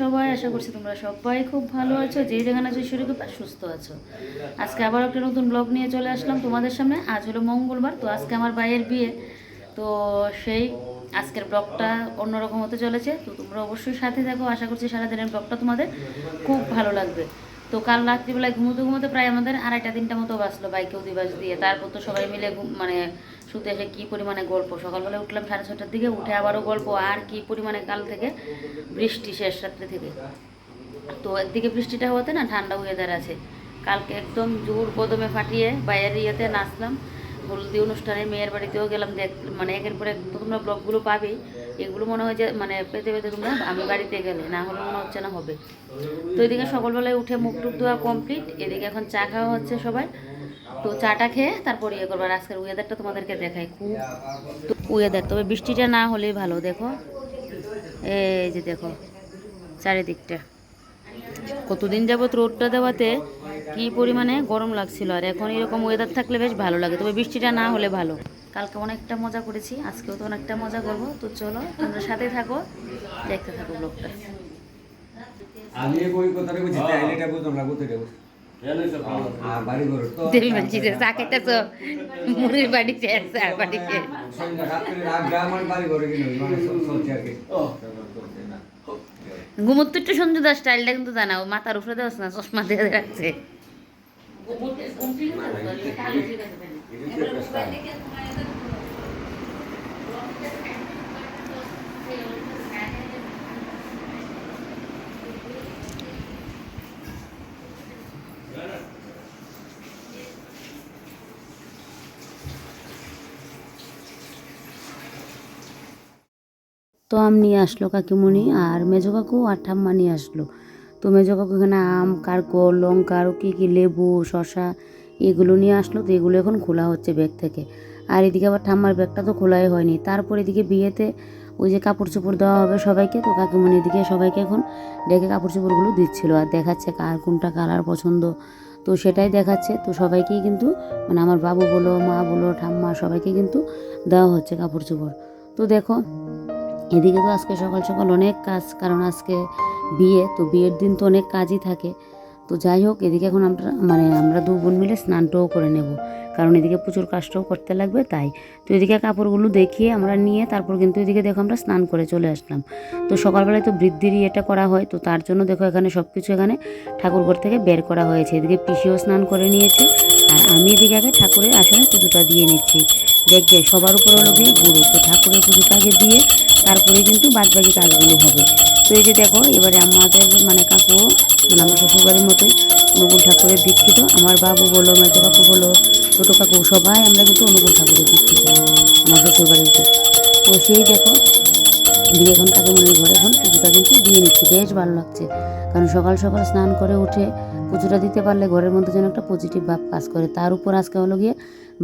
সবাই, আশা করছি তোমরা সবাই খুব ভালো আছো। যে যেখানে আছো শরীর সুস্থ আছো। আজকে আবার একটা নতুন ব্লগ নিয়ে চলে আসলাম তোমাদের সামনে। আজ হলো মঙ্গলবার, তো আজকে আমার ভাইয়ের বিয়ে। তো সেই আজকের ব্লগটা অন্যরকম হতে চলেছে। তো তোমরা অবশ্যই সাথে থাকো। আশা করছি সারাদিনের ব্লগটা তোমাদের খুব ভালো লাগবে। তো কাল রাত্রিবেলায় ঘুমোতে ঘুমোতে প্রায় আমাদের আড়াইটা, তিনটা মতো বাঁচলো বাইকেও অধিবাস দিয়ে। তারপর তো সবাই মিলে মানে শুতে এসে কী পরিমাণে গল্প। সকালবেলা উঠলাম সাড়ে ছটার দিকে, উঠে আবারও গল্প, আর কি পরিমাণে কাল থেকে বৃষ্টি শেষ রাত্রে থেকে। তো একদিকে বৃষ্টিটা হতে না ঠান্ডা ওয়েদার আছে। কালকে একদম জোর কদমে ফাটিয়ে বাইরের ইয়েতে নাচলাম। হলদি অনুষ্ঠানে মেয়ের বাড়িতেও গেলাম, দেখ মানে একের পর এক তোমরা ব্লগগুলো পাবেই। এগুলো মনে হয় যে মানে পেতে পেতে তোমরা আমি বাড়িতে গেলে, না হলে মনে হচ্ছে না হবে। তো এদিকে সকালবেলায় উঠে মুখ টুক ধোয়া কমপ্লিট এদিকে এখন চা খাওয়া হচ্ছে সবাই। তো চাটা খেয়ে তারপর ইয়ে করব আজকের ওয়েদারটা তোমাদেরকে দেখাই খুব তো ওয়েদার তবে বৃষ্টিটা না হলেই ভালো, দেখো। এই যে দেখো, চারিদিকটা। কতদিন যাবত রোদটা দেওয়াতে কি পরিমাণে গরম লাগছিল, আর এখন এরকম ওয়েদার থাকলে বেশ ভালো লাগে, তবে বৃষ্টিটা না হলে ভালো। কালকে অনেকটা মজা করেছি, আজকেও তো অনেকটা মজা করব। তো চলো, তোমরা সাথে থাকো, দেখতে থাকো ব্লগটা। আমি কই বুঝি তাইলে যাব আর বাড়ি ঘর তো দেবী মানছি যে চা খেতেছ মুড়ির বাড়ি চেয়েছে আর বাড়ি মানে তো একটু স্টাইলটা কিন্তু জানাও মাথার উপরে দেওয়াস না চশমা দিয়ে রাখছে তো আম নিয়ে আসলো কাকিমণি আর মেজো কাকু আর ঠাম্মা নিয়ে আসলো। তো মেজো কাকু এখানে আম কারকল লঙ্কা আরও কী কী লেবু শশা এগুলো নিয়ে আসলো। তো এগুলো এখন খোলা হচ্ছে ব্যাগ থেকে। আর এদিকে আবার ঠাম্মার ব্যাগটা তো খোলাই হয়নি। তারপর এদিকে বিয়েতে ওই যে কাপড় চোপড় দেওয়া হবে সবাইকে। তো কাকিমণি এদিকে সবাইকে এখন ডেকে কাপড় চোপড়গুলো দিচ্ছিল আর দেখাচ্ছে কার কোনটা কালার পছন্দ। তো সেটাই দেখাচ্ছে। তো সবাইকেই কিন্তু মানে আমার বাবু বলো, মা বলো, ঠাম্মা সবাইকে কিন্তু দেওয়া হচ্ছে কাপড় চোপড়। তো দেখো এদিকে তো আজকে সকাল সকাল অনেক কাজ, কারণ আজকে বিয়ে, তো বিয়ের দিন তো অনেক কাজই থাকে। তো যাই হোক, এদিকে এখন আমরা মানে আমরা দু বোন মিলে স্নানটাও করে নেব। কারণ এদিকে প্রচুর কাজটাও করতে লাগবে, তাই। তো এদিকে কাপড়গুলো দেখিয়ে আমরা নিয়ে তারপর কিন্তু এদিকে দেখো আমরা স্নান করে চলে আসলাম। তো সকালবেলায় তো বৃদ্ধির ইয়েটা করা হয়, তো তার জন্য দেখো এখানে সব কিছু এখানে ঠাকুরঘর থেকে বের করা হয়েছে। এদিকে পিসিও স্নান করে নিয়েছে। আমি এদিকে আগে ঠাকুরের আসনে পুজোটা দিয়ে নিচ্ছি। দেখবে সবার উপরে হলো গিয়ে গুরু। তো ঠাকুরের পুজোটা আগে দিয়ে তারপরে কিন্তু বাদবাকি কাজগুলো হবে। তো এই যে দেখো, এবারে আমাদের মানে কাকু মানে আমার শ্বশুরবাড়ির মতোই অনুকূল ঠাকুরের দীক্ষিত। আমার বাবু বলো, মেজো কাকু বলো, ছোটো কাকু সবাই আমরা কিন্তু অনুকূল ঠাকুরের দীক্ষিত, আমার শ্বশুরবাড়িতে তো সেই দেখো দিয়ে এখন কাকিমণির ঘরে এখন পুজোটা কিন্তু দিয়ে নিচ্ছি। বেশ ভালো লাগছে। কারণ সকাল সকাল স্নান করে উঠে পুজোটা দিতে পারলে ঘরের মধ্যে যেন একটা পজিটিভ ভাব কাজ করে। তার উপর আজকে হলো গিয়ে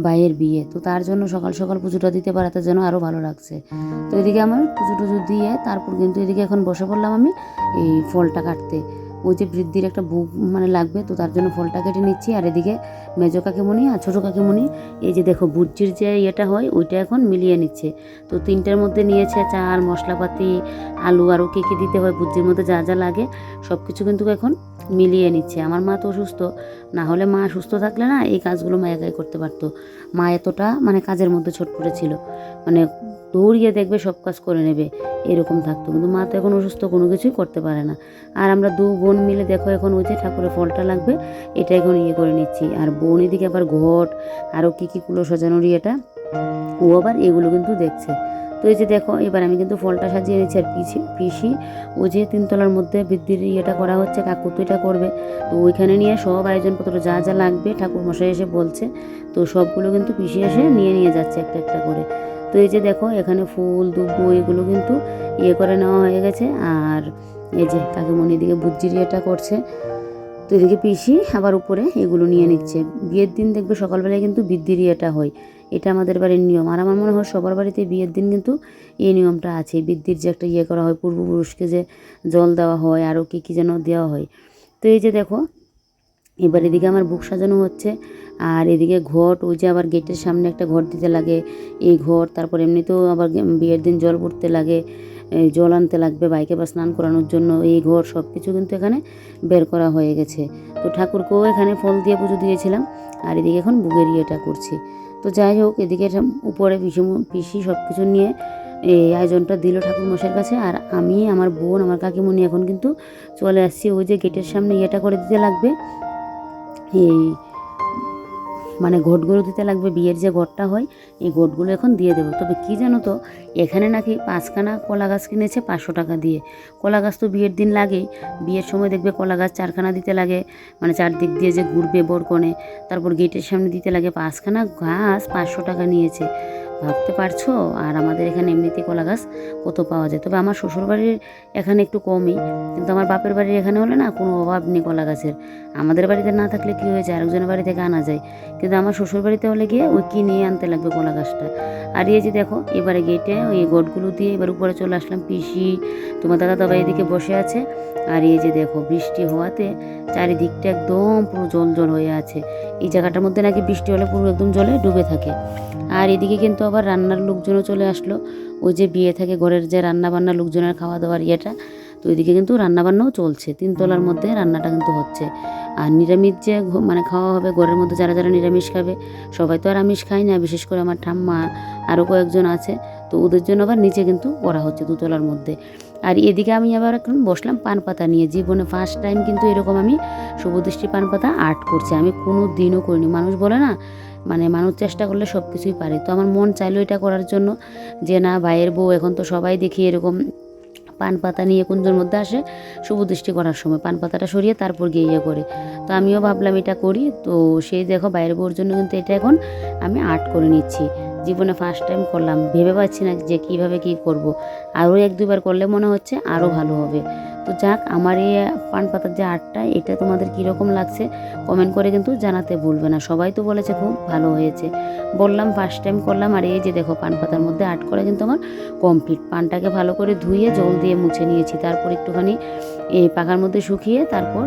ভাইয়ের বিয়ে। তো তার জন্য সকাল সকাল পুজোটা দিতে পারাতে যেন আরও ভালো লাগছে। তো এদিকে আমার পুজো টুজো দিয়ে তারপর কিন্তু এদিকে এখন বসে পড়লাম আমি এই ফলটা কাটতে। ওই যে বৃদ্ধির একটা বুক মানে লাগবে, তো তার জন্য ফলটা কেটে নিচ্ছি। আর এদিকে মেজো কাকিমণি আর ছোটো কাকিমণি, এই যে দেখো বুজ্জির যে ইয়েটা হয়, ওইটা এখন মিলিয়ে নিচ্ছে। তো তিনটার মধ্যে নিয়েছে চাল, মশলাপাতি, আলু, আরও কী কী দিতে হয় বুজ্জির মধ্যে যা যা লাগে সব কিছু কিন্তু এখন মিলিয়ে নিচ্ছে। আমার মা তো অসুস্থ না হলে মা সুস্থ থাকলে না এই কাজগুলো মা একাই করতে পারতো। মা এতটা মানে কাজের মধ্যে ছটফটে ছিল। মানে দৌড়িয়ে দেখবে সব কাজ করে নেবে, এরকম থাকতো। কিন্তু মা তো এখন অসুস্থ, কোনো কিছুই করতে পারে না। আর আমরা দু বোন মিলে দেখো এখন ওই যে ঠাকুরের ফলটা লাগবে, এটা এখন ইয়ে করে নিচ্ছি। আর বোন এদিকে আবার ঘট আরও কী কী কুলো সাজানোর ইয়েটা ও আবার এগুলো কিন্তু দেখছে। তো এই যে দেখো, এবার আমি কিন্তু ফলটা সাজিয়ে নিচ্ছি আর পিসি পিসি। ও যে তিনতলার মধ্যে বৃদ্ধির ইয়েটা করা হচ্ছে, কাকু তো এটা করবে। তো ওইখানে নিয়ে সব আয়োজনপত্র যা যা লাগবে ঠাকুর মশাই এসে বলছে। তো সবগুলো কিন্তু পিসি এসে নিয়ে নিয়ে যাচ্ছে একটা একটা করে। তো এই যে দেখো, এখানে ফুল, দুব্বো এগুলো কিন্তু ইয়ে করে নেওয়া হয়ে গেছে। আর এই যে কাকিমণি দিকে বুজ্জির ইয়েটা করছে। তো এদিকে পিসি আবার উপরে এগুলো নিয়ে নিচ্ছে। বিয়ের দিন দেখবে সকালবেলায় কিন্তু বৃদ্ধির ইয়েটা হয়। এটা আমাদের বাড়ির নিয়ম। আর আমার মনে হয় সবার বাড়িতে বিয়ের দিন কিন্তু এই নিয়মটা আছে। বৃদ্ধির যে একটা ইয়ে করা হয়, পূর্বপুরুষকে যে জল দেওয়া হয়, আরও কী কী যেন দেওয়া হয়। তো এই যে দেখো, এবার এদিকে আমার বুক সাজানো হচ্ছে, আর এদিকে ঘট, ওই যে আবার গেটের সামনে একটা ঘর দিতে লাগে। এই ঘর তারপর এমনিতেও আবার বিয়ের দিন জল পড়তে লাগে জল আনতে লাগবে বাইকে বা স্নান করানোর জন্য। এই ঘর সব কিছু কিন্তু এখানে বের করা হয়ে গেছে। তো ঠাকুরকেও এখানে ফল দিয়ে পুজো দিয়েছিলাম, আর এদিকে এখন বুকের ইয়েটা করছি। তো যাই হোক, এদিকে উপরে পিসি পিসি সব কিছু নিয়ে এই আয়োজনটা দিল ঠাকুর মশাইয়ের কাছে। আর আমি, আমার বোন, আমার কাকিমণি এখন কিন্তু চলে আসছি। ওই যে গেটের সামনে ইয়েটা করে দিতে লাগবে। এই মানে ঘটগুলো দিতে লাগবে, বিয়ের যে ঘটটা হয়, এই ঘটগুলো এখন দিয়ে দেবো। তবে কি জানো তো, এখানে নাকি পাঁচখানা কলা গাছ কিনেছে পাঁচশো টাকা দিয়ে। কলা গাছ তো বিয়ের দিন লাগেই বিয়ের সময় দেখবে কলা গাছ চারখানা দিতে লাগে মানে চারদিক দিয়ে যে ঘুরবে বরকনে, তারপর গেটের সামনে দিতে লাগে পাঁচখানা ঘাস পাঁচশো টাকা নিয়েছে। ভাবতে পারছ? আর আমাদের এখানে এমনিতে কলা গাছ কত পাওয়া যায়? তবে আমার শ্বশুরবাড়ির এখানে একটু কমই, কিন্তু আমার বাপের বাড়ির এখানে হলে না কোনো অভাব নেই কলা গাছের। আমাদের বাড়িতে না থাকলে কী হয়েছে আরেকজনের বাড়ি থেকে আনা যায়। কিন্তু আমার শ্বশুরবাড়িতে হলে গিয়ে ওই কিনে আনতে লাগবে কলা গাছটা। আর এই যে দেখো, এবারে গেটে ওই গোটগুলো দিয়ে এবার উপরে চলে আসলাম পিসি। তোমার দাদা দাদা এদিকে বসে আছে। আর এই যে দেখো, বৃষ্টি হওয়াতে চারিদিকটা একদম পুরো জল জল হয়ে আছে। এই জায়গাটার মধ্যে নাকি বৃষ্টি হলে পুরো একদম জলে ডুবে থাকে। আর এদিকে কিন্তু আবার রান্নার লোকজনও চলে আসলো। ওই যে বিয়ে থাকে, ঘরের যে রান্না বান্না লোকজনের খাওয়া দাওয়ার ইয়েটা, তো ওইদিকে কিন্তু রান্নাবান্নাও চলছে। তিনতলার মধ্যে রান্নাটা কিন্তু হচ্ছে। আর নিরামিষ যে মানে খাওয়া হবে, ঘরের মধ্যে যারা যারা নিরামিষ খাবে, সবাই তো আর আমিষ খায় না, বিশেষ করে আমার ঠাম্মা আরও কয়েকজন আছে, তো ওদের জন্য আবার নিচে কিন্তু করা হচ্ছে দুতলার মধ্যে। আর এদিকে আমি আবার এখন বসলাম পান পাতা নিয়ে। জীবনে ফার্স্ট টাইম কিন্তু এরকম আমি শুভদৃষ্টি পান পাতা আর্ট করছি। আমি কোনো দিনও করিনি। মানুষ বলে না মানে মানুষ চেষ্টা করলে সব কিছুই পারে। তো আমার মন চাইলো এটা করার জন্য যে, না, ভাইয়ের বউ এখন তো সবাই দেখি এরকম পান পাতা নিয়ে কুঞ্জের মধ্যে আসে শুভ দৃষ্টি করার সময় পান পাতাটা সরিয়ে তারপর গিয়ে ইয়ে করে। তো আমিও ভাবলাম এটা করি। তো সেই দেখো বাইরের বউর জন্য কিন্তু এটা এখন আমি আর্ট করে নিচ্ছি। জীবনে ফার্স্ট টাইম করলাম। ভেবে পাচ্ছি না যে কীভাবে কি করব। আরও এক দুবার করলে মনে হচ্ছে আরও ভালো হবে। তো যাক, আমার এই পান পাতার যে আর্টটা এটা তোমাদের কীরকম লাগছে কমেন্ট করে কিন্তু জানাতে ভুলবে না। সবাই তো বলেছে খুব ভালো হয়েছে। বললাম ফার্স্ট টাইম করলাম, আর এই যে দেখো, পান পাতার মধ্যে আর্ট করা কিন্তু আমার কমপ্লিট পানটাকে ভালো করে ধুয়ে জল দিয়ে মুছে নিয়েছি। তারপর একটুখানি এই পাখার মধ্যে শুকিয়ে তারপর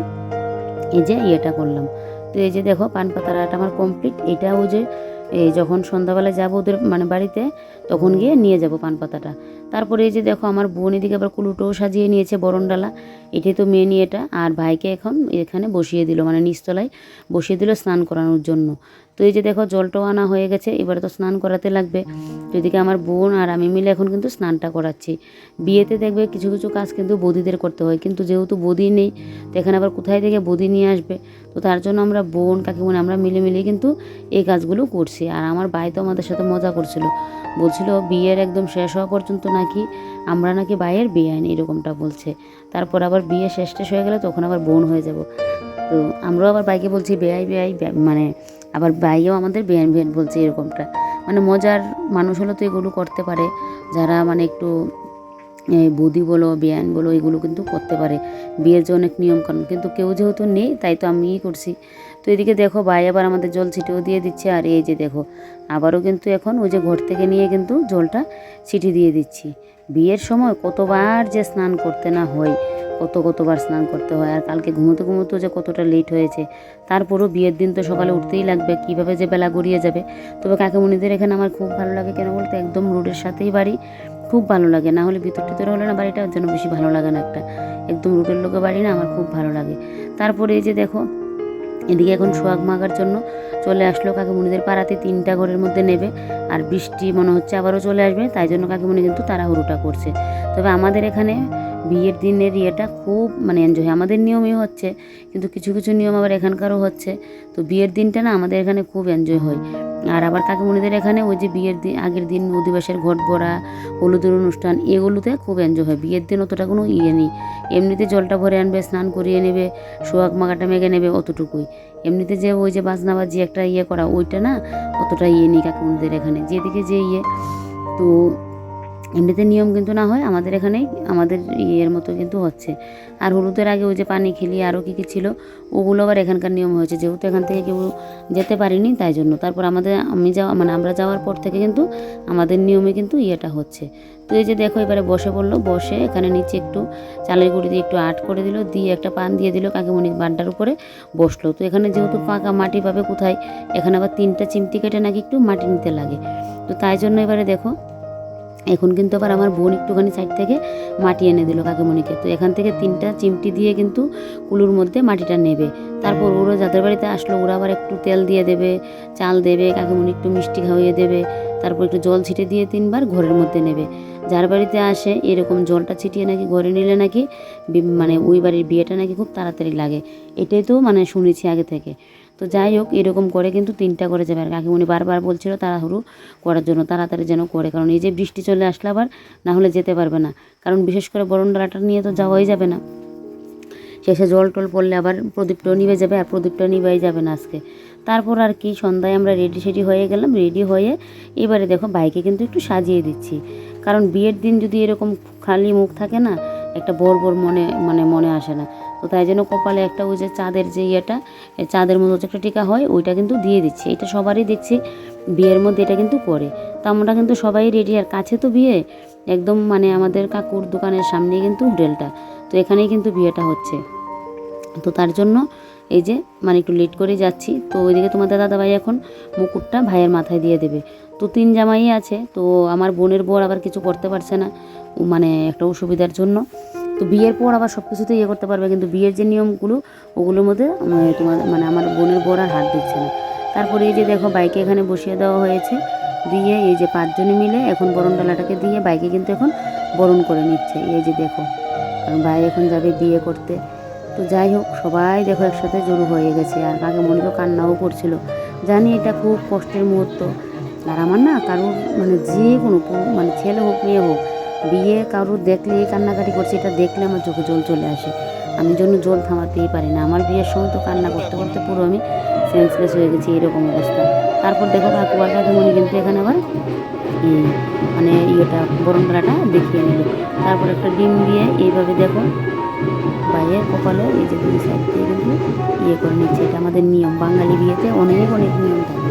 এই যে ইয়েটা করলাম। তো এই যে দেখো, পান পাতার আর্ট আমার কমপ্লিট এটা ওই যে এই যখন সন্ধ্যাবেলা যাব ওদের মানে বাড়িতে তখন গিয়ে নিয়ে যাব পান পাতাটা তারপরে এই যে দেখো আমার বোন এদিকে আবার কুলুটোও সাজিয়ে নিয়েছে বরণডালা। এটাই তো মেন এটা। আর ভাইকে এখন এখানে বসিয়ে দিল মানে নিচতলায় বসিয়ে দিল স্নান করানোর জন্য। তো এই যে দেখো জলটাও আনা হয়ে গেছে, এবারে তো স্নান করাতে লাগবে। তো এদিকে আমার বোন আর আমি মিলে এখন কিন্তু স্নানটা করাচ্ছি। বিয়েতে দেখবে কিছু কিছু কাজ কিন্তু বদিদের করতে হয়, কিন্তু যেহেতু বদি নেই, তো এখানে আবার কোথায় থেকে বদি নিয়ে আসবে? তো তার জন্য আমরা বোন কাকিমুন আমরা মিলে মিলে কিন্তু এই কাজগুলো করছি। আর আমার ভাই তো আমাদের সাথে মজা করছিল। বলছিল বিয়ের একদম শেষ হওয়া পর্যন্ত নাকি, আমরা নাকি ভাইয়ের বিয়ে হয়নি, এরকমটা বলছে। তারপর আবার বিয়ে শেষ টেষ হয়ে গেলে তখন আবার বোন হয়ে যাব। তো আমরাও আবার বাইকে বলছি বেআই বেআই মানে আবার বাইও আমাদের বেআইন বেআইন বলছে এরকমটা। মানে মজার মানুষ হলে তো এগুলো করতে পারে। যারা মানে একটু বৌদি বলো বেআইন বলো, এগুলো কিন্তু করতে পারে। বিয়ের যে অনেক নিয়মকানুন, কিন্তু কেউ যেহেতু নেই, তাই তো আমিই করছি। তো এদিকে দেখো, ভাই আবার আমাদের জল ছিটেও দিয়ে দিচ্ছে, আর এই যে দেখো, আবারও কিন্তু এখন ওই যে ঘর থেকে নিয়ে কিন্তু জলটা ছিটি দিয়ে দিচ্ছি। বিয়ের সময় কতবার যে স্নান করতে না হয়, কত কতবার স্নান করতে হয়, আর কালকে ঘুমোতে ঘুমোতে যে কতটা লেট হয়েছে, তারপরও বিয়ের দিন তো সকালে উঠতেই লাগবে, কীভাবে যে বেলা গড়িয়ে যাবে। তবে কাকিমণিদের এখানে আমার খুব ভালো লাগে, কেন বলতে, একদম রোডের সাথেই বাড়ি। খুব ভালো লাগে। না হলে ভিতর টিতর হলে না বাড়িটা যেন বেশি ভালো লাগে না একটা। একদম রুটের লোকের বাড়ি না, আমার খুব ভালো লাগে। তারপরে এই যে দেখো, এদিকে এখন সোয়াগ মাগার জন্য চলে আসলো কাকিমণিদের পাড়াতে, তিনটা ঘরের মধ্যে নেবে। আর বৃষ্টি মনে হচ্ছে আবারও চলে আসবে, তাই জন্য কাকিমণি কিন্তু তারা তাড়াহুড়োটা করছে। তবে আমাদের এখানে বিয়ের দিনের ইয়েটা খুব মানে এনজয় আমাদের নিয়মই হচ্ছে, কিন্তু কিছু কিছু নিয়ম আবার এখানকারও হচ্ছে। তো বিয়ের দিনটা না আমাদের এখানে খুব এনজয় হয়। আর আবার কাকিমণিদের এখানে ওই যে বিয়ের দিন আগের দিন অধিবাসের ঘট ভরা হলুদের অনুষ্ঠান, এগুলোতে খুব এনজয় হয়। বিয়ের দিন অতটা কোনো ইয়ে নেই। এমনিতে জলটা ভরে আনবে, স্নান করিয়ে নেবে, সোহাগ মাগাটা মেগে নেবে, অতটুকুই। এমনিতে যে ওই যে বাজনা বাজি একটা ইয়ে করা, ওইটা না অতটা ইয়ে নেই কাকিমণিদের এখানে। যেদিকে যে ইয়ে তো এমনিতে নিয়ম কিন্তু না হয়, আমাদের এখানেই আমাদের ইয়ের মতো কিন্তু হচ্ছে। আর হলুদের আগে ওই যে পানি খেলি আরও কী কী ছিল, ওগুলো আবার এখানকার নিয়ম হয়েছে। যেহেতু এখান থেকে কেউ যেতে পারিনি, তাই জন্য। তারপর আমাদের, আমি যাওয়া মানে আমরা যাওয়ার পর থেকে কিন্তু আমাদের নিয়মে কিন্তু ইয়েটা হচ্ছে। তো এই যে দেখো, এবারে বসে পড়ল। বসে এখানে নিচে একটু চালের গুঁড়ি দিয়ে একটু আট করে দিল, দিয়ে একটা পান দিয়ে দিল কাকিমণি বানটার উপরে বসল। তো এখানে যেহেতু ফাঁকা মাটি পাবে কোথায়? এখানে আবার তিনটা চিমটি কেটে নাকি একটু মাটি নিতে লাগে। তো তাই জন্য এবারে দেখো এখন কিন্তু আবার আমার বোন একটুখানি সাইড থেকে মাটি এনে দিল কাকিমণিকে। তো এখান থেকে তিনটা চিমটি দিয়ে কিন্তু কুলুর মধ্যে মাটিটা নেবে। তারপর ওরা যাদের বাড়িতে আসলো, ওরা আবার একটু তেল দিয়ে দেবে, চাল দেবে, কাকিমণি একটু মিষ্টি খাওয়িয়ে দেবে, তারপর একটু জল ছিটে দিয়ে তিনবার ঘরের মধ্যে নেবে। যার বাড়িতে আসে এরকম জলটা ছিটিয়ে নাকি ঘরে নিলে নাকি মানে ওই বাড়ির বিয়েটা নাকি খুব তাড়াতাড়ি লাগে। এটাই তো মানে শুনেছি আগে থেকে। তো যাই হোক, এরকম করে কিন্তু তিনটা করে যাবে। আর কাকিমণি বারবার বলছিল তাড়াহুড়ো করার জন্য, তাড়াতাড়ি যেন করে। কারণ এই যে বৃষ্টি চলে আসলে আবার না হলে যেতে পারবে না। কারণ বিশেষ করে বরণ ডালাটা নিয়ে তো যাওয়াই যাবে না। শেষে জল টল পড়লে আবার প্রদীপটাও নিভে যাবে, আর প্রদীপটা নিভাই যাবে না আজকে। তারপর আর কি সন্ধ্যায় আমরা রেডি সেডি হয়ে গেলাম রেডি হয়ে এবারে দেখো বাইকে কিন্তু একটু সাজিয়ে দিচ্ছি। কারণ বিয়ের দিন যদি এরকম খালি মুখ থাকে না, একটা বর বর মনে মানে মনে আসে না। তো তাই জন্য কপালে একটা ওই যে চাঁদের যে ইয়েটা চাঁদের মতো যে একটা টিকা হয়, ওইটা কিন্তু দিয়ে দিচ্ছে। এটা সবারই দেখছি, বিয়ের মধ্যে এটা কিন্তু করে। তো আমরা কিন্তু সবাই রেডি আর কাছে তো বিয়ে, একদম মানে আমাদের কাকুর দোকানের সামনেই কিন্তু হোটেলটা। তো এখানেই কিন্তু বিয়েটা হচ্ছে। তো তার জন্য এই যে মানে একটু লেট করে যাচ্ছি, তো ওইদিকে তোমাদের দাদাভাই এখন মুকুটটা ভাইয়ের মাথায় দিয়ে দেবে। তো তিন জামাই আছে, তো আমার বোনের বর আবার কিছু করতে পারছে না মানে একটা অসুবিধার জন্য। তো বিয়ের পর আবার সব কিছুতে ইয়ে করতে পারবে, কিন্তু বিয়ের যে নিয়মগুলো, ওগুলোর মধ্যে তোমার মানে আমার বোনের বর আর হাত দিচ্ছে না। তারপরে এই যে দেখো, বাইকে এখানে বসিয়ে দেওয়া হয়েছে, দিয়ে এই যে পাঁচজনে মিলে এখন বরণ ডালাটাকে দিয়ে বাইকে কিন্তু এখন বরণ করে নিচ্ছে। এই যে দেখো, কারণ ভাই এখন যাবে বিয়ে করতে। তো যাই হোক, সবাই দেখো একসাথে জড়ো হয়ে গেছে আর কাকে মনে তো কান্নাও করছিল। জানি এটা খুব কষ্টের মুহূর্ত। আর আমার না কারোর মানে যে কোনো মানে ছেলে হোক, মেয়ে হোক, বিয়ে কারোর দেখলে কান্নাকাটি করছে, এটা দেখলে আমার চোখে জল চলে আসে। আমি জন্য জল থামাতেই পারি না। আমার বিয়ের সময় তো কান্না করতে করতে পুরো আমি সেন্সলেস হয়ে গেছি, এরকম অবস্থা। তারপর দেখো কাকু আর কাকিমণি কিন্তু এখানে আবার মানে ইয়েটা, বরণ ডালাটা দেখিয়ে নিল। তারপর একটা ডিম দিয়ে এইভাবে দেখো বাইরের কপালে এই যে দুই সাইড দিয়ে কিন্তু ইয়ে করে নিচ্ছে। এটা আমাদের নিয়ম। বাঙালি বিয়েতে অনেক অনেক নিয়ম থাকে।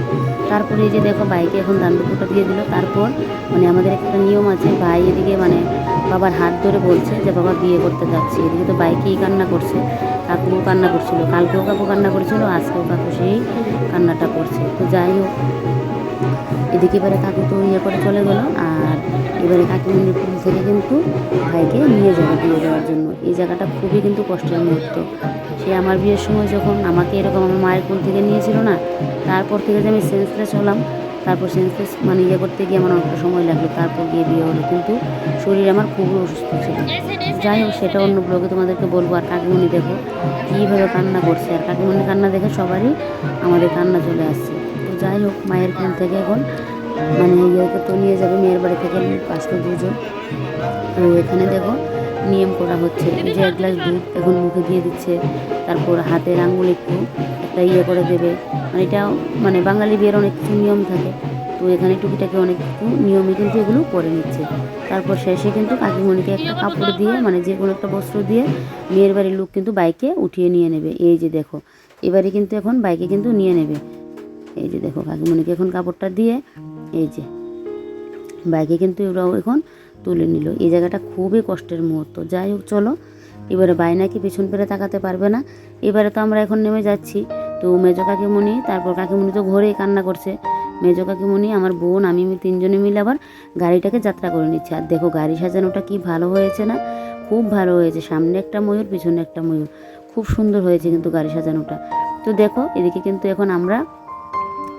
তারপরে এই যে দেখো বাইকে এখন দান্দুকুটা দিয়ে দিল। তারপর মানে আমাদের একটা নিয়ম আছে, ভাই এদিকে মানে বাবার হাত ধরে বলছে যে, বাবা, বিয়ে করতে যাচ্ছি। এদিকে তো বাইকেই কান্না করছে। কাকুও কান্না করছিল। কালকেও কাকু কান্না করছিল, আজকেও কাকু সেই কান্নাটা করছে। তো যাই হোক এদিকে এবারে কাকু তো ইয়ে করে চলে গেলো, আর এবারে কাকিমন্দির পুল থেকে কিন্তু ভাইকে নিয়ে যাবে বিয়ে দেওয়ার জন্য। এই জায়গাটা খুবই কিন্তু কষ্টের মুহূর্ত। সে আমার বিয়ের সময় যখন আমাকে এরকম আমার মায়ের কোল থেকে নিয়েছিল না, তারপর থেকে যে আমি সেন্সলেস হলাম, তারপর সেন্সলেস মানে ইয়ে করতে গিয়ে আমার অনেকটা সময় লাগল, তারপর গিয়ে বিয়ে হলো। কিন্তু শরীর আমার খুবই অসুস্থ ছিল। যাই হোক, সেটা অন্য ব্লগে তোমাদেরকে বলব, আর কাকিমণি দেখো, কীভাবে কান্না করছে। আর কাকিমণি কান্না দেখে সবারই আমাদের কান্না চলে আসছে। যাই হোক, মায়ের কোল থেকে এখন মানে ইয়েকে তো নিয়ে যাবে, মেয়ের বাড়ি থেকে আসলো দুজন। তো এখানে দেখো, নিয়ম করা হচ্ছে। এই যে এক গ্লাস দুধ এখন মুখে দিয়ে দিচ্ছে, তারপর হাতের আঙুল একটু, একটা ইয়ে করে দেবে। মানে এটা মানে বাঙালি বিয়ের অনেক কিছু নিয়ম থাকে। তো এখানে টুকিটাকি অনেক কিছু নিয়মে কিন্তু এগুলো করে নিচ্ছে। তারপর শেষে কিন্তু কাকিমণিকে একটা কাপড় দিয়ে মানে যে কোনো একটা বস্ত্র দিয়ে, মেয়ের বাড়ির লোক কিন্তু বাইকে উঠিয়ে নিয়ে নেবে। এই যে দেখো, এবারে কিন্তু এখন বাইকে কিন্তু নিয়ে নেবে। এই যে দেখো কাকিমণিকে এখন কাপড়টা দিয়ে, এই যে। বাইকে কিন্তু ওরাও এখন তুলে নিল। এই জায়গাটা খুবই কষ্টের মুহূর্ত। যাই হোক, চলো। এবারে বাইনাকি পেছন ফিরে তাকাতে পারবে না। এবারে তো আমরা এখন নেমে যাচ্ছি। তো মেজো কাকিমণি, তারপর কাকিমণি তো ঘরেই কান্না করছে। মেজো কাকিমণি, আমার বোন, আমি তিনজনে মিলে আবার গাড়িটাকে যাত্রা করে নিচ্ছি। আর দেখো গাড়ি সাজানোটা কি ভালো হয়েছে না? খুব ভালো হয়েছে। সামনে একটা ময়ূর, পিছনে একটা ময়ূর। খুব সুন্দর হয়েছে কিন্তু গাড়ি সাজানোটা। তো দেখো, এদিকে কিন্তু এখন আমরা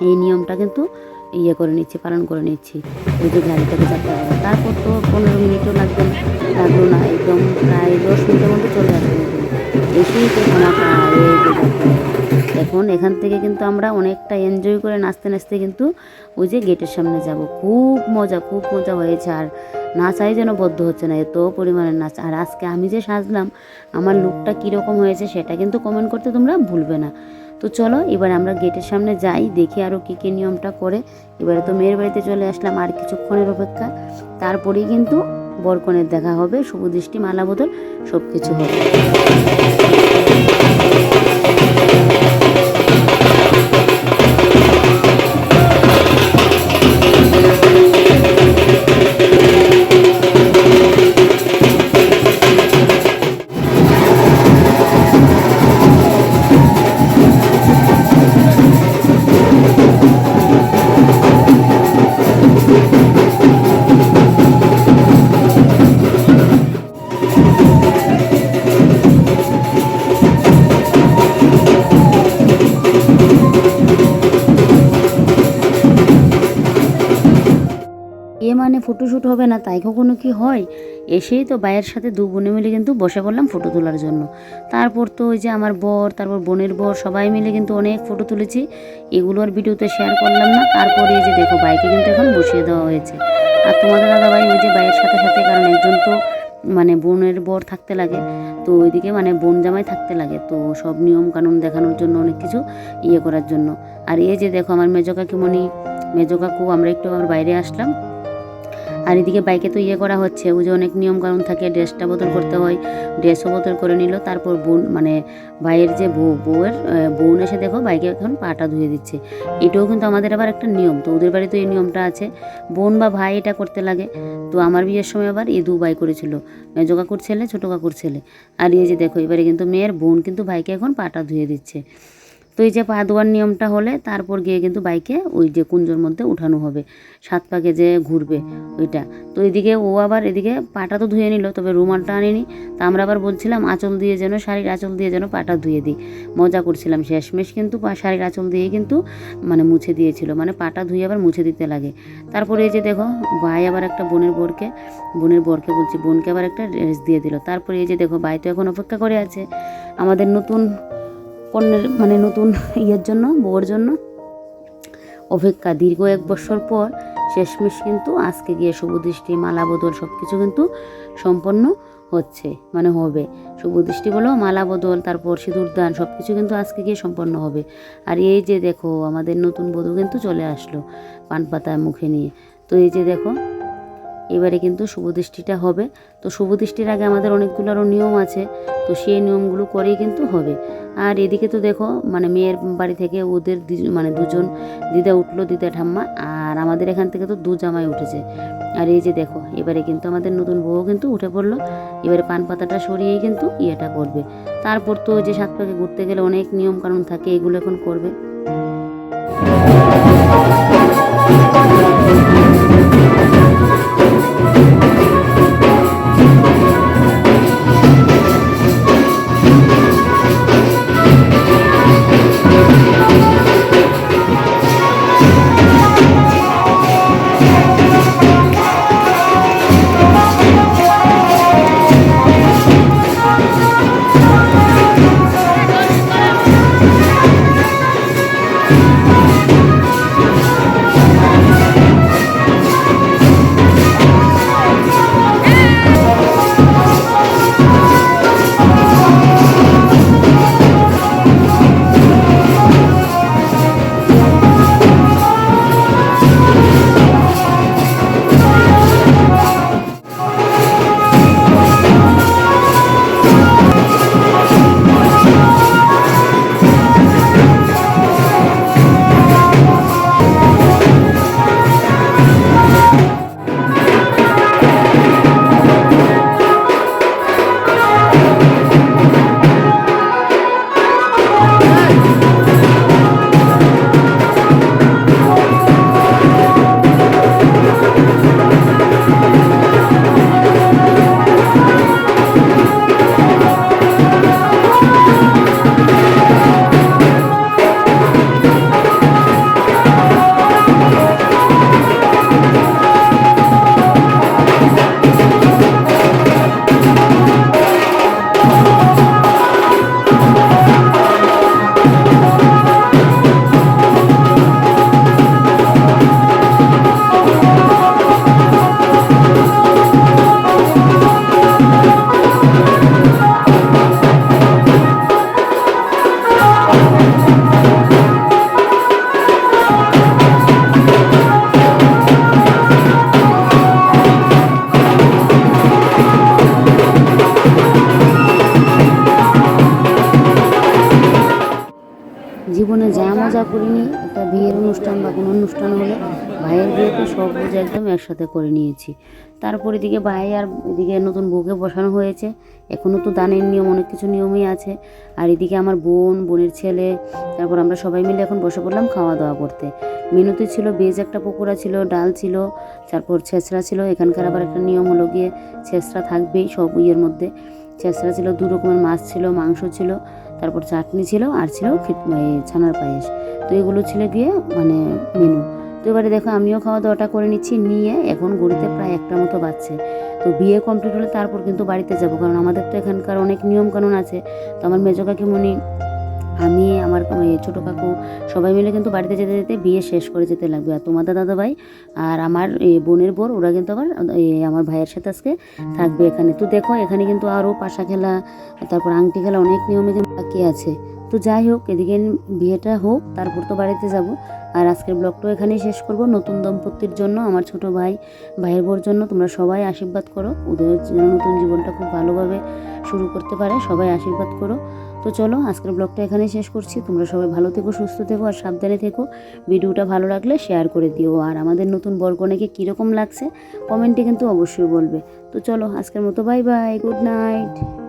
এই নিয়মটা কিন্তু ইয়ে করে নিচ্ছি, পালন করে নিচ্ছি। ওই যে গাড়িটাকে যাত্রা করা তারপর তো পনেরো মিনিটও লাগবে, লাগল না, একদম প্রায় দশ মিনিটের মধ্যে চলে আসবে এসেই তো। এখন এখান থেকে কিন্তু আমরা অনেকটা এনজয় করে নাচতে নাচতে কিন্তু ওই যে গেটের সামনে যাব। খুব মজা খুব মজা হয়েছে। আর নাচাই যেন বদ্ধ হচ্ছে না, এত পরিমাণের নাচ। আর আজকে আমি যে সাজলাম, আমার লুকটা কীরকম হয়েছে সেটা কিন্তু কমেন্ট করতে তোমরা ভুলবে না। তো চলো, এবার আমরা গেটের সামনে যাই, দেখি আরও কী কী নিয়মটা করে। এবারে তো মেয়ের বাড়িতে চলে আসলাম আর কিছুক্ষণের অপেক্ষা। তারপরেই কিন্তু বরকনের দেখা হবে, শুভ দৃষ্টি, মালা বদল সব কিছু হবে। ফটোশ্যুট হবে না, তাই কখনো কি হয়? এসেই তো ভাইয়ের সাথে দু বোনে মিলে কিন্তু বসে পড়লাম ফটো তোলার জন্য। তারপর তো ওই যে আমার বর, তারপর বোনের বর, সবাই মিলে কিন্তু অনেক ফটো তুলেছি। এগুলো আর ভিডিওতে শেয়ার করলাম না। তারপরে এই যে দেখো, বাইকে কিন্তু এখন বসিয়ে দেওয়া হয়েছে। আর তোমাদের দাদা ভাই ওই যে ভাইয়ের সাথে সাথে, কারণ একজন তো মানে বোনের বর থাকতে লাগে, তো ওইদিকে মানে বোন জামাই থাকতে লাগে, তো সব নিয়ম কানুন দেখানোর জন্য অনেক কিছু ইয়ে করার জন্য। আর এই যে দেখো, আমার মেজো কাকিমণি, মেজো কাকু, আমরা একটু আবার বাইরে আসলাম। আর এদিকে বাইকে তো ইয়ে করা হচ্ছে। ওই যে অনেক নিয়ম কানুন থাকে, ড্রেসটা বদল করতে হয়। ড্রেসও বদল করে নিল। তারপর বোন মানে ভাইয়ের যে বউ, বউয়ের বোন এসে দেখো বাইকে এখন পাটা ধুয়ে দিচ্ছে। এটাও কিন্তু আমাদের আবার একটা নিয়ম। তো ওদের বাড়িতে এই নিয়মটা আছে। বোন বা ভাই এটা করতে লাগে। তো আমার বিয়ের সময় আবার এই দু ভাই করেছিল। মেজো কাকুর ছেলে, ছোটো কাকুর ছেলে। আর এই যে দেখো, এবারে কিন্তু মেয়ের বোন কিন্তু ভাইকে এখন পাটা ধুয়ে দিচ্ছে। তো এই যে পা ধোয়ার নিয়মটা হলে তারপর গিয়ে কিন্তু বাইকে ওই যে কুঞ্জোর মধ্যে উঠানো হবে। সাত পাকে যে ঘুরবে ওইটা। তো এদিকে ও আবার এদিকে পাটা তো ধুয়ে নিল, তবে রুমালটা আনিনি। তা আমরা আবার বলছিলাম, আঁচল দিয়ে যেন, শাড়ির আঁচল দিয়ে যেন পাটা ধুয়ে দিই। মজা করছিলাম শেষমেশ কিন্তু শাড়ির আঁচল দিয়েই কিন্তু মানে মুছে দিয়েছিল। মানে পাটা ধুয়ে আবার মুছে দিতে লাগে। তারপরে এই যে দেখো, ভাই আবার একটা বোনের বোরকে, বোনের বরকে বলছি, বোনকে আবার একটা ড্রেস দিয়ে দিল। তারপরে এই যে দেখো, ভাই তো এখন অপেক্ষা করে আছে। আমাদের নতুন পণ্যের মানে নতুন ইয়ের জন্য, বউয়ের জন্য। অপেক্ষা দীর্ঘ এক বছর পর শেষমেশ কিন্তু আজকে গিয়ে শুভদৃষ্টি, মালা, বদল সব কিছু কিন্তু সম্পন্ন হচ্ছে মানে হবে। শুভদৃষ্টি বলো, মালা, বদল, তারপর সিঁদুরদান সব কিছু কিন্তু আজকে গিয়ে সম্পন্ন হবে। আর এই যে দেখো, আমাদের নতুন বধূ কিন্তু চলে আসলো পান পাতা মুখে নিয়ে। তো এই যে দেখো, এবারে কিন্তু শুভদৃষ্টিটা হবে। তো শুভদৃষ্টির আগে আমাদের অনেকগুলো আরও নিয়ম আছে, তো সেই নিয়মগুলো করেই কিন্তু হবে। আর এদিকে তো দেখো মানে মেয়ের বাড়ি থেকে ওদের মানে দুজন, দিদা উঠল, দিদা ঠাম্মা, আর আমাদের এখান থেকে তো দু জামাই উঠেছে। আর এই যে দেখো, এবারে কিন্তু আমাদের নতুন বউ কিন্তু উঠে পড়ল। এবারে পান পাতাটা সরিয়েই কিন্তু ইয়েটা করবে। তারপর তো ওই যে সাত পাকে ঘুরতে গেলে অনেক নিয়ম কানুন থাকে, এগুলো এখন করবে। একসাথে করে নিয়েছি। তারপর এদিকে ভাই আর এদিকে নতুন বউকে বসানো হয়েছে। এখনও তো দানের নিয়ম, অনেক কিছু নিয়মই আছে। আর এদিকে আমার বোন, বোনের ছেলে, তারপর আমরা সবাই মিলে এখন বসে পড়লাম খাওয়া দাওয়া করতে। মেনুতে ছিল বেজ, একটা পকোড়া ছিল, ডাল ছিল, তারপর ছেঁচড়া ছিল। এখানকার আবার একটা নিয়ম হলো গিয়ে ছেঁচড়া থাকবেই সব ইয়ের মধ্যে। ছেঁচড়া ছিল, দু রকমের মাছ ছিল, মাংস ছিল, তারপর চাটনি ছিল, আর ছিল ছানার পায়েস। তো এগুলো ছিল গিয়ে মানে মেনু। তো এবারে দেখো, আমিও খাওয়া দাওয়াটা করে নিচ্ছি, নিয়ে এখন ঘড়িতে প্রায় একটা মতো বাজছে। তো বিয়ে কমপ্লিট হলে তারপর কিন্তু বাড়িতে যাব, কারণ আমাদের তো এখানকার অনেক নিয়মকানুন আছে। তো আমার মেজো কাকিমণি, আমি, আমার ছোটো কাকু, সবাই মিলে কিন্তু বাড়িতে যেতে যেতে বিয়ে শেষ করে যেতে লাগবে। আর তোমাদের দাদা ভাই আর আমার বোনের বোর, ওরা কিন্তু আবার আমার ভাইয়ের সাথে আজকে থাকবে এখানে। তো দেখো, এখানে কিন্তু আরও পাশা খেলা, তারপর আংটি খেলা, অনেক নিয়মে কিন্তু বাকি আছে। তো যাই হোক, এদিকে বিয়েটা হোক, তারপর তো বাড়িতে যাব। আর আজকের ব্লগটাও এখানেই শেষ করব। নতুন দম্পতির জন্য, আমার ছোট ভাই, ভাইয়ের বোর জন্য তোমরা সবাই আশীর্বাদ করো। ওদের নতুন জীবনটা খুব ভালোভাবে শুরু করতে পারে, সবাই আশীর্বাদ করো। তো চলো, আজকের ব্লগটা এখানেই শেষ করছি। তোমরা সবাই ভালো থেকো, সুস্থ থেকো, আর সাবধানে থেকো। ভিডিওটা ভালো লাগলে শেয়ার করে দিও। আর আমাদের নতুন বরকনেকে কীরকম লাগছে, কমেন্টে কিন্তু অবশ্যই বলবে। তো চলো, আজকের মতো বাই বাই, গুড নাইট।